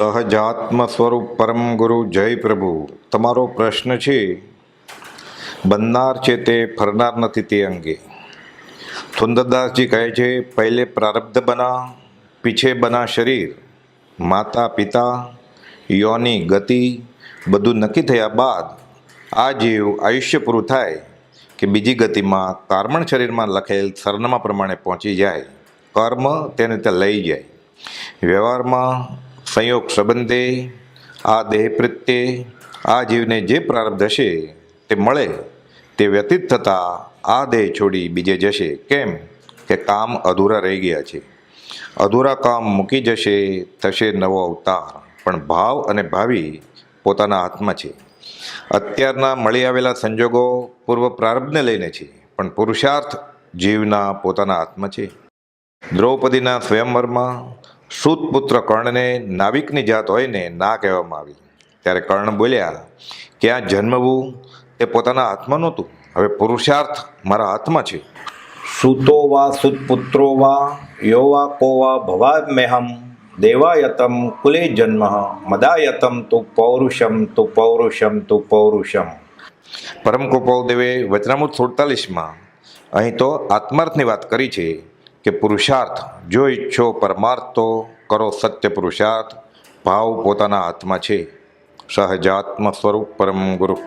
સહજાત્મ સ્વરૂપ પરમ ગુરુ જય પ્રભુ. તમારો પ્રશ્ન છે, બનનાર છે તે ફરનાર નથી તે અંગે. સુંદરદાસજી કહે છે, પહેલે પ્રારબ્ધ બના, પીછે બના શરીર. માતા, પિતા, યોની ગતિ બધું નક્કી થયા બાદ આ જીવ આયુષ્ય પૂરું થાય કે બીજી ગતિમાં કાર્મણ શરીરમાં લખેલ સરનામા પ્રમાણે પહોંચી જાય. કર્મ તેને તે લઈ જાય. વ્યવહારમાં સંયોગ સંબંધે, આ દેહ પ્રત્યે, આ જીવને જે પ્રારબ્ધ હશે તે મળે, તે વ્યતીત થતાં આ દેહ છોડી બીજે જશે. કેમ? કે કામ અધૂરા રહી ગયા છે. અધૂરા કામ મૂકી જશે, થશે નવો અવતાર. પણ ભાવ અને ભાવિ પોતાના હાથમાં છે. અત્યારના મળી આવેલા સંજોગો પૂર્વ પ્રારબ્ધને લઈને છે, પણ પુરુષાર્થ જીવના પોતાના હાથમાં છે. દ્રૌપદીના સ્વયંવરમાં સુતપુત્ર કર્ણને નાવિકની જાત હોય ને ના કહેવામાં આવી. ત્યારે કર્ણ બોલ્યા કે આ જન્મવું તે પોતાના હાથમાં નહોતું. હવે પુરુષાર્થ મારા હાથમાં છે. સુતો વા સુતપુત્રો વા યો વા કો વા ભવામ્યહમ દેવાયતમ કુલે જન્મ મદાયતમ તુ પૌરુષમ તુ પૌરુષમ તુ પૌરુષમ. પરમ કૃપાલદેવે વચનામૃત સુડતાલીસમાં અહીં તો આત્માર્થની વાત કરી છે. કે પુરુષાર્થ. જો ઈચ્છો પરમાર્થ તો કરો સત્ય પુરુષાર્થ. ભાવ પોતાના હાથમાં છે. સહજાત્મ સ્વરૂપ પરમ ગુરુ.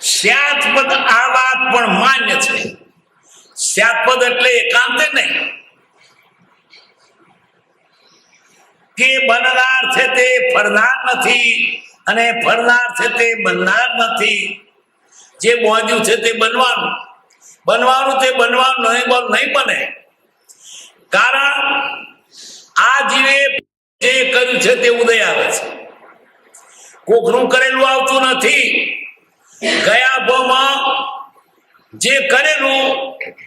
સ્યાત્પદ આ વાત પણ માન્ય છે. સ્યાત્પદ એટલે એકાંતે નહીં. કે બનનાર છે તે ફરનાર નથી અને ફરનાર છે તે બનનાર નથી. જે બોધ્યું છે તે બનવાનું. બનવાનું તે બનવાનું નહીં નહીં બને. કારણ આ જીવે જે કર્યું છે તે ઉદય આવે છે. કોકનું કરેલું આવતું નથી. ગયા ભોમાં જે કરેલું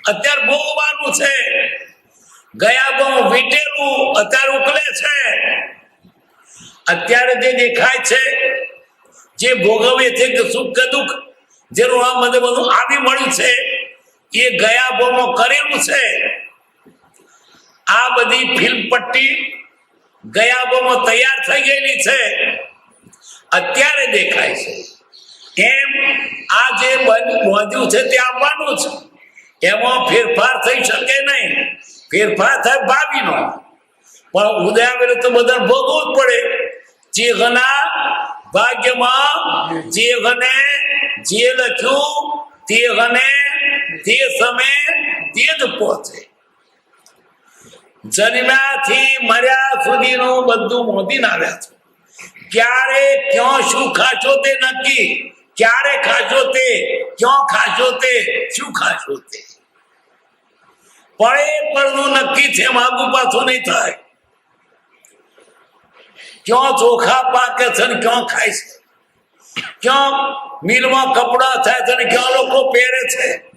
અત્યારે ભોગવાનું છે. ગયા ભાવ વીટેલું અત્યારે ઉકલે છે. અત્યારે જે દેખાય છે, જે ભોગવે છે કે સુખ કે દુઃખ, જેનું આ મને બધું આવી મળ્યું છે એ ગયા બોમો કરેલું છે. આ બધી ફિલ્મ પટ્ટી ગયા બોમો તૈયાર થઈ ગયેલી છે. અત્યારે દેખાય છે. એમ આ જે નોંધ્યું છે તે આવવાનું છે. એમાં ફેરફાર થઈ શકે નહીં. ફેરફાર થાય ભાવીનો પણ ઉદય આવેલો તો બધા ભોગવવું જ પડે. ઘના ભાગ્યમાં ઘને જે લખ્યું તે તે સમય તે જ પહોંચે. જન્મ્યાથી મર્યા સુધીનું બધું મોદી આવ્યા છે. ક્યારે ક્યાં શું ખાશો તે નક્કી? ક્યારે ખાશો તે? ક્યાં ખાશો તે? શું ખાશો તે? પડે પડનું નક્કી છે, માગુ પાછું નહીં થાય. ક્યાં ચોખા પાકે છે ને ક્યાં ખાય છે? ક્યાં મિલમાં કપડા થાય છે ને ક્યાં લોકો પહેરે છે?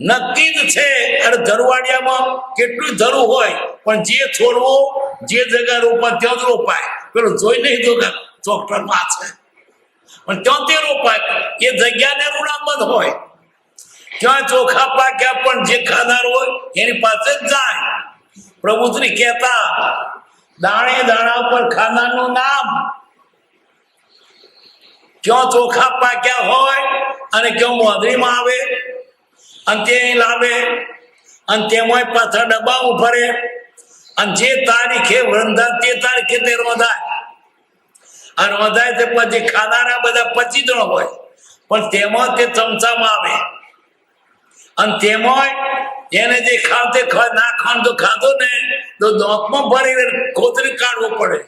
નક્કી જ છે. અને ધરવાડિયામાં કેટલું ધરું હોય, પણ જે છોડવો, જે જગ્યા રોપા ત્યાં જ રોપાય. પેલું જોઈ નહીં તો ચોકટરમાં છે. પણ ત્યાં તે રોપાય. એ જગ્યાને ઋણામત હોય. ક્યાં ચોખા પાક્યા, પણ જે ખાનાર હોય, એની પાસે જ જાય. પ્રભુશ્રી કહેતા, દાણે દાણા ઉપર ખાનારનું નામ. ક્યાં ચોખા પાક્યા હોય અને ક્યાં મોદરીમાં આવે અને તે લાવે. અને તેમાં પાછા ડબ્બામાં ભરે અને જે તારીખે વૃંદા તે તારીખે તે રોધાય. આ રોધાય તે પછી ખાનારા બધા પચી જણ હોય. પણ તેમાં તે ચમચામાં આવે. અને તેમાં એને જે ખાતે ના ખાણ તો ખાધો ને, તો દોખમાં ભરીને કોતરી કાઢવો પડે.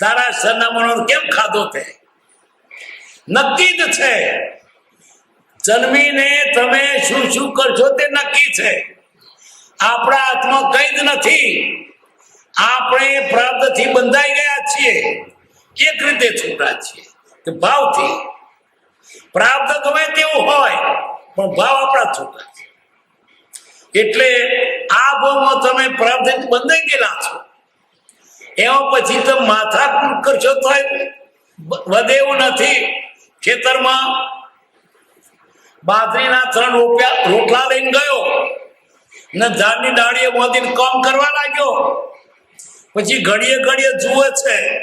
તારા સરનામાનો કેમ ખાધો તે? નક્કી જ છે. જન્મીને તમે શું શું કરશો તે નક્કી છે. આપણા હાથમાં કઈ જ નથી. આપણે પ્રાપ્તથી બંધાઈ ગયા છીએ. એક રીતે છૂટા છીએ. કે ભાવથી. પ્રાપ્ત ગમે તેવું હોય, પણ ભાવ આપણા છૂટા છે. એટલે આ ભાવમાં તમે પ્રાપ્ત બંધાઈ ગયેલા છો. એમાં પછી તમે માથાકૂટ કરશો તો વધે એવું નથી. ખેતરમાં બાજરીના ત્રણ રૂપિયા રોટલા લઈને ગયો. ને ઝાડની ડાળીએ મોદીને કામ કરવા લાગ્યો. પછી ઘડીએ ઘડીએ જુએ છે.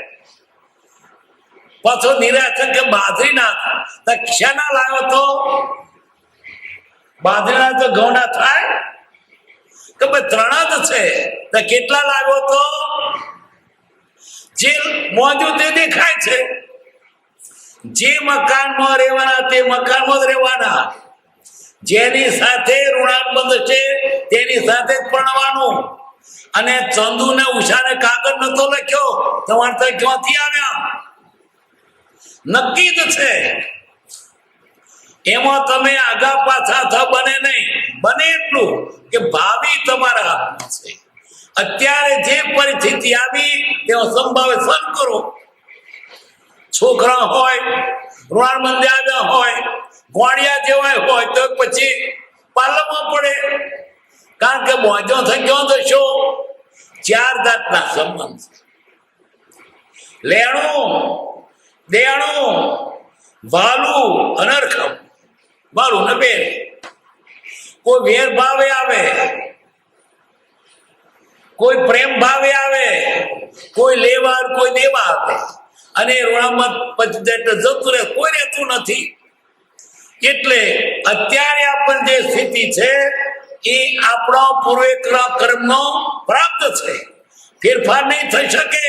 પાછો નિરાશ કે બાજરી નાખ તો શેના લાવ્યો તો? બાજરીના તો ઘઉંના થાય? કે ભાઈ ત્રણ જ છે. તો કેટલા લાવ્યો તો? જે મોજું તે દેખાય છે. જે મકાનમાં રહેવાના તે મકાનમાં જ રહેવાના. જેની સાથે ઋણાત્મક છે, તેની સાથે જ ભણવાનું અને ચંદુ ને ઉષાને કાગળ નતો લખ્યો તમારે તો ક્યાંથી આવ્યા? નક્કી જ છે. એમાં તમે આગા પાછા થ બને નહીં. બને એટલું કે ભાવિ તમારા હાથમાં છે. અત્યારે જે પરિસ્થિતિ આવી, તેનો સંભાવે સર કરો. છોકરા હોય ઋણાનબંધી આવ્યા હોય, ગોળિયા જેવા હોય, તો પછી પાલમાં પડે. કારણ કે મોજો થઈ ગયો તો શું? ચાર જાતના સંબંધ લેણું, દેણું, વાલું, અનરખમ. ભાલું ને બેન. કોઈ વેર ભાવે આવે, કોઈ પ્રેમ ભાવે આવે, કોઈ લેવા કોઈ દેવા આવે. અને રોણામાં જતું રહે કોઈ રહેતું નથી. એટલે અત્યારે આપણ જે સ્થિતિ છે એ આપણો પૂર્વે કર્મનો પ્રાપ્ત છે. ફેરફાર નહીં થઈ શકે.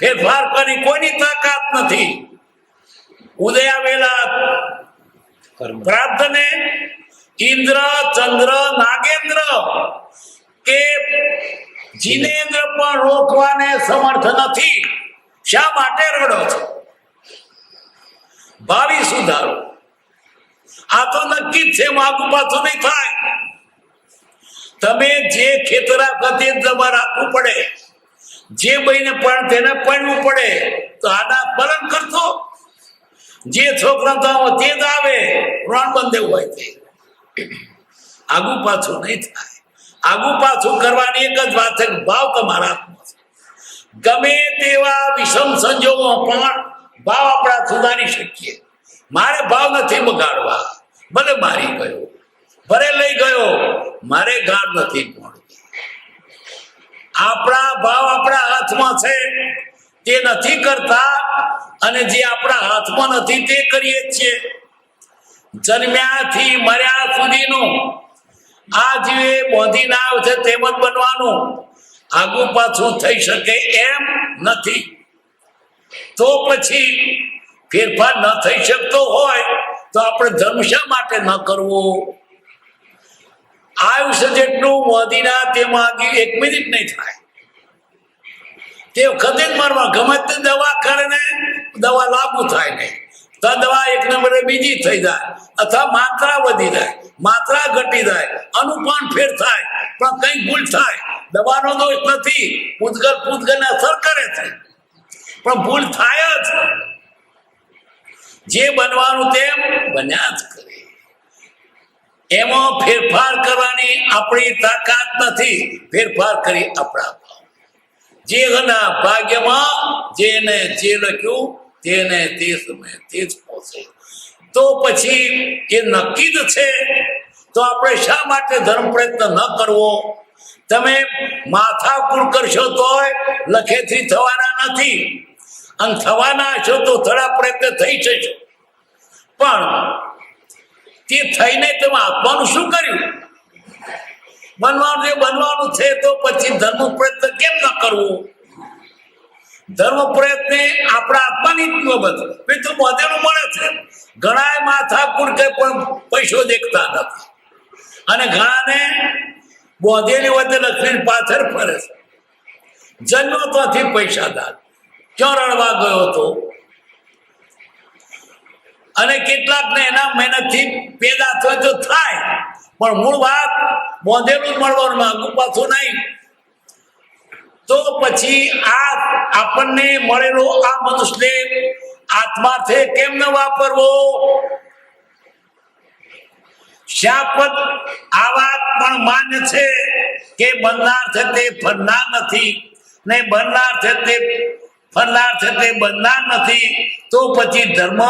ફેરફાર કરી કોઈની તાકાત નથી. ઉદય આવેલા પ્રાપ્ત ને ઇન્દ્ર ચંદ્ર નાગેન્દ્ર કે જીનેન્દ્ર પણ રોકવાને સમર્થ નથી. શા માટે રડો છો? ભાવિ સુધારો. આ તો નક્કી જ છે, માગું પાછું નહીં થાય. તમે જે ખેતરા ગતિ તમારે રાખવું પડે, જે બહીને પણ તેને પડવું પડે, તો આના પાલન કરતો જે છોકરા તો તે જ આવે ઋણ બંધે હોય તે આગુ પાછું નહીં થાય. આગુ પાછું કરવાની એક જ વાત છે ભાવ તમારા હાથમાં ગમે તેવા વિષમ સંજોગો પણ ભાવ આપણા સુધારી શકીએ. મારે ભાવ નથી બગાડવા. ભલે મારી ગયો. ભલે લઈ ગયો. મારે ગાઢ નથી આપણા ભાવ આપણા હાથમાં છે. તે નથી કરતા અને જે આપણા હાથમાં નથી તે કરીએ છીએ. જન્મ્યાથી મર્યા સુધીનું આ જે બોધી ના આવશે તેમ જ બનવાનું. આગુ પાછું થઈ શકે એમ નથી. તો પછી ફેરફાર ન થઈ શકતો હોય તો આપણે ધર્મ શા માટે ન કરવો? આયુષ્ય જેટલું મોદીના તેમાં એક મિનિટ નહીં થાય. તે વખતે જ મારવા ગમે તે દવા કરે ને દવા લાગુ થાય નહીં. તો દવા એક નંબરે બીજી થઈ જાય. અથવા માત્રા વધી જાય. માત્રા ઘટી જાય. અનુપાન ફેર થાય. પણ કઈ ભૂલ થાય. દવાનો દોષ નથી. પૂતગલ પૂતગલને અસર કરે છે. પણ ભૂલ થાય જ. જે બનવાનું તેમ બન્યા જ કરે. એમાં ફેરફાર કરવાની આપણી તાકાત નથી. ફેરફાર કરી આપણા જે એના ભાગ્યમાં જેને જે લખ્યું તેને તે સમયે તે જ પહોંચે તો પછી એ નક્કી જ છે, તો આપણે શા માટે ધર્મ પ્રયત્ન ન કરવો? તમે માથા કુળ કરશો તોય લખેથી થવાના નથી. અને થવાના હશો તો થોડા પ્રયત્ન થઈ જશો. પણ તે થઈને તમે આપવાનું શું કર્યું? બનવાનું જે બનવાનું છે તો પછી ધર્મ પ્રયત્ન કેમ ન કરવું? ધર્મ પ્રયત્ન આપણા આત્માની બાબત મિત્રો બધેનું મળે છે. ઘણા માથા કુડ કે પણ પૈસો દેખતા નથી. અને ઘણાને બોધેલી વચ્ચે લક્ષ્મી પાછળ ફરે છે. જન્મ તોથી પૈસાદાર. ક્યાં રડવા ગયો હતો? અને કેટલાક ને એના મહેનતથી પેદા થયો તો થાય. પણ મૂળ વાત બોંધેલું મળવાનું માગું પાછું નહીં તો પછી આ આપણને મળેલો આ મનુષ્યને આત્માર્થે કેમ ન વાપરવો? નથી. તે પછી ધર્મ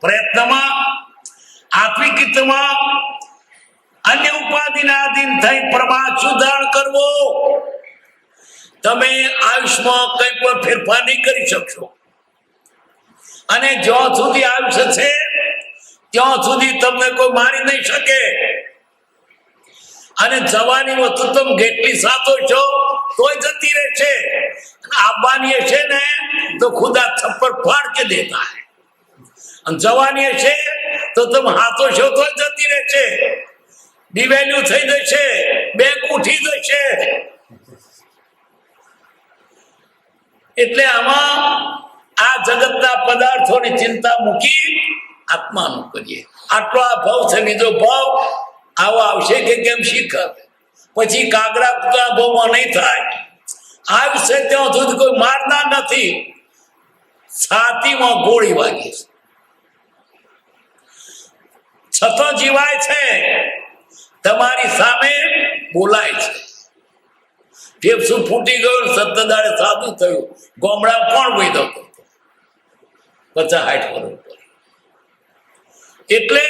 પ્રયત્નમાં આત્મિક અન્ય ઉપાધિના અધીન થઈ પ્રમાણ સુધારણ કરવો. તમે આયુષમાં કંઈ પણ ફેરફાર નહીં કરી શકશો. અને જ્યાં સુધી આયુષ્ય છે, ત્યાં સુધી તમને કોઈ મારી નહીં શકે. અને જવાની વસ્તુ તમે જેટલી સાચો છો, તોય જતી રહેશે. આવવાની છે ને, તો ખુદા થપ્પડ ફાડ કે દેતા હે. અને જવાની છે, તો તમે હાથો છો તો જતી રહેશે. ડિવેલ્યુ થઈ જશે, બેંક ઉઠી જશે. એટલે આમાં આ જગતના પદાર્થોની ચિંતા મૂકી આત્માનું કરીએ. આટલો આ ભાવ છે, બીજો ભાવ આવો આવશે કે કેમ શીખર પછી કાગડા કૂતરા ભાવમાં નહીં થાય. આવશે ત્યાં સુધી કોઈ મારનાર નથી. છાતીમાં ગોળી વાગી છે. છતો જીવાય છે. તમારી સામે બોલાય છે. ફેફસું ફૂટી ગયું સત્તર દાડે સાદું થયું. ગોમડા કોણ વૈદો કરતો? પચાસ હાઈટ વર્ષ એટલે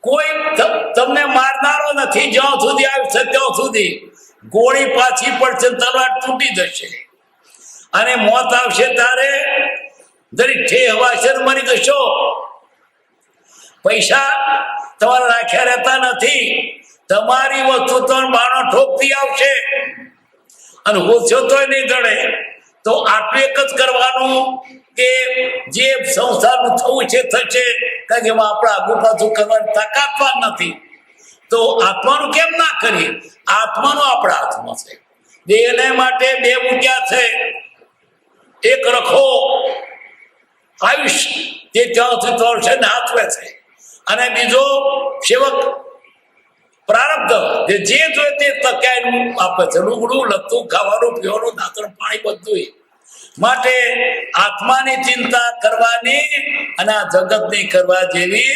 કોઈ તમને મારનારો નથી, જ્યાં સુધી આવશે ત્યાં સુધી ગોળી પાછી પડશે તલવાર તૂટી જશે. અને મોત આવશે ત્યારે દરેક ઠે હવાશે મરી જશો. પૈસા તમારે રાખ્યા રહેતા નથી. તમારી વસ્તુ તો બાણો ઠોકતી આવશે. અને હોશો તોય નહીં જડે. તો આટલું એક જ કરવાનું કે જે સંસારનું થવું છે થશે કારણ કે એમાં આપણે આગુ પાછું કરવાની તાકાત પણ નથી. તો આત્માનું કેમ ના કરીએ? આત્માનો આપણા હાથમાં છે. દેહને માટે બે મૂક્યા છે. એક રખો. આયુષ તે ત્યાં સુધી તોડશે ને હાથવે છે. અને બીજો સેવક પ્રારબ્ધ. જે જે જોઈએ તે તક્યાનું આપે છે. લુગડું લતું ખાવાનું, પીવાનું, દાંતણ, પાણી બધું માટે આત્માની ચિંતા કરવાની અને આ જગતની કરવા જેવી